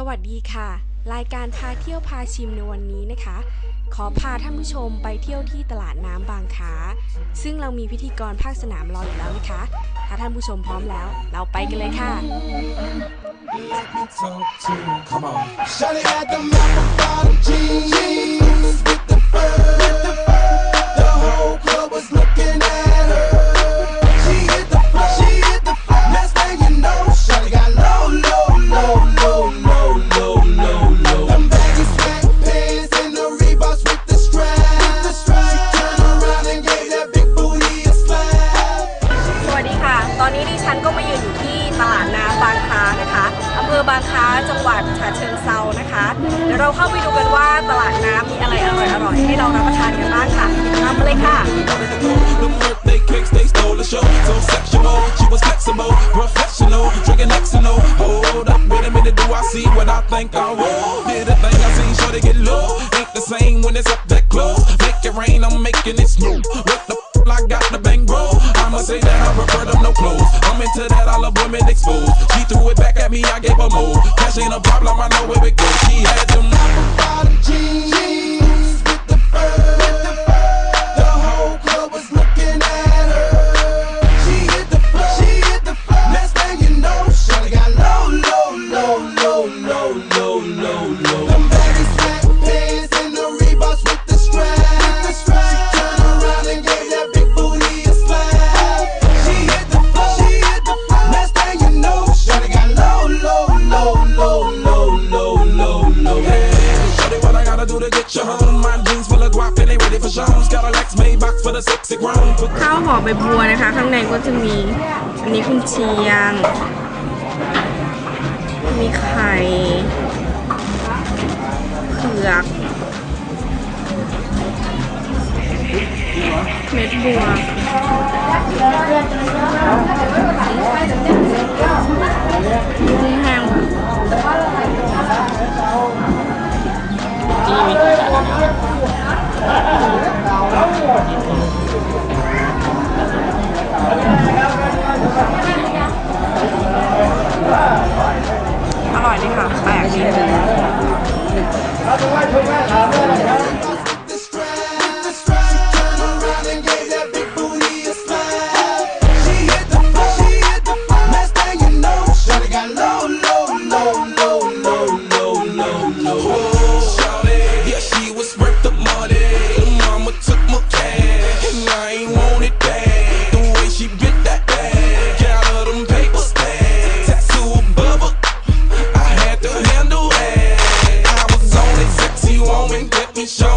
สวัสดีค่ะ รายการพาเที่ยวพาชิมในวันนี้นะคะ ขอพาท่านผู้ชมไปเที่ยวที่ตลาดน้ำบางขา ซึ่งเรามีพิธีกรภาคสนามรออยู่แล้วนะคะ ถ้าท่านผู้ชมพร้อมแล้ว เราไปกันเลยค่ะ Let me talk to you. Come on. the จังหวัดฉะเชิงเซานะคะเดี๋ยวเราเข้าไปดูกันว่าตลาดน้ำมีอะไรอร่อยๆให้เรารับประทานกันบ้างค่ะตามมาเลยค่ะ see what I think I will. Did a thing I seen, sure they get low. Ain't the same when it's up that close. Make it rain, I'm making it snow. What the f I got the bang roll. into that, all the women exposed. She threw it back at me, I gave her more. Cash ain't a problem, I know where it goes. She had them เข้าวหอมใบบัวนะคะ ข้างในก็จะมีอันนี้คุณเชียง มีไข่เผือกเม็ดบัวเอร่อยดีค่ะแปลกดี It's your